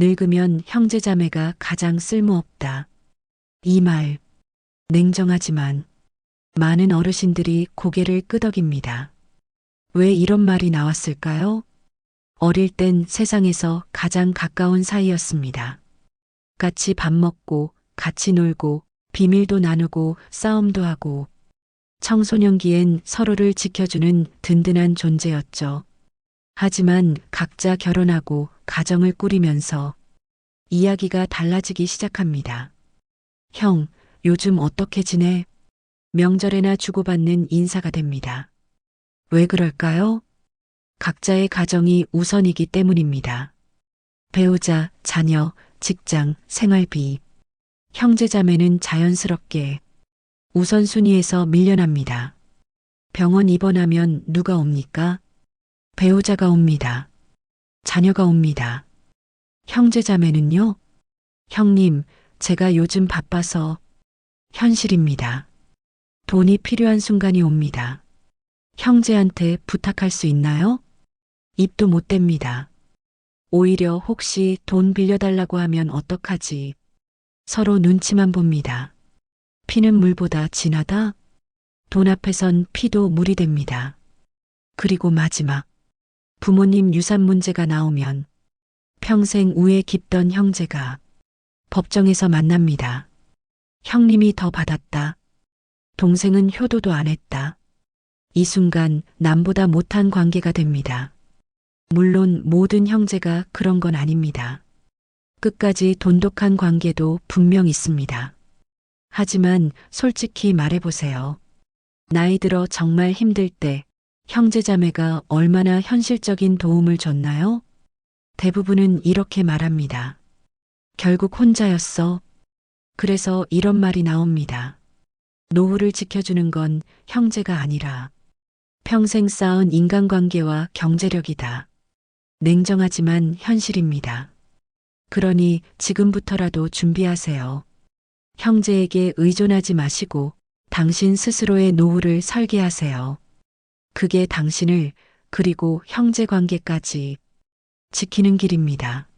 늙으면 형제자매가 가장 쓸모없다. 이 말, 냉정하지만 많은 어르신들이 고개를 끄덕입니다. 왜 이런 말이 나왔을까요? 어릴 땐 세상에서 가장 가까운 사이였습니다. 같이 밥 먹고, 같이 놀고, 비밀도 나누고, 싸움도 하고, 청소년기엔 서로를 지켜주는 든든한 존재였죠. 하지만 각자 결혼하고 가정을 꾸리면서 이야기가 달라지기 시작합니다. 형, 요즘 어떻게 지내? 명절에나 주고받는 인사가 됩니다. 왜 그럴까요? 각자의 가정이 우선이기 때문입니다. 배우자, 자녀, 직장, 생활비. 형제자매는 자연스럽게 우선순위에서 밀려납니다. 병원 입원하면 누가 옵니까? 배우자가 옵니다. 자녀가 옵니다. 형제 자매는요? 형님, 제가 요즘 바빠서 현실입니다. 돈이 필요한 순간이 옵니다. 형제한테 부탁할 수 있나요? 입도 못 댑니다. 오히려 혹시 돈 빌려달라고 하면 어떡하지? 서로 눈치만 봅니다. 피는 물보다 진하다? 돈 앞에선 피도 물이 됩니다. 그리고 마지막. 부모님 유산 문제가 나오면 평생 우애 깊던 형제가 법정에서 만납니다. 형님이 더 받았다. 동생은 효도도 안 했다. 이 순간 남보다 못한 관계가 됩니다. 물론 모든 형제가 그런 건 아닙니다. 끝까지 돈독한 관계도 분명 있습니다. 하지만 솔직히 말해보세요. 나이 들어 정말 힘들 때 형제자매가 얼마나 현실적인 도움을 줬나요? 대부분은 이렇게 말합니다. 결국 혼자였어. 그래서 이런 말이 나옵니다. 노후를 지켜주는 건 형제가 아니라 평생 쌓은 인간관계와 경제력이다. 냉정하지만 현실입니다. 그러니 지금부터라도 준비하세요. 형제에게 의존하지 마시고 당신 스스로의 노후를 설계하세요. 그게 당신을 그리고 형제 관계까지 지키는 길입니다.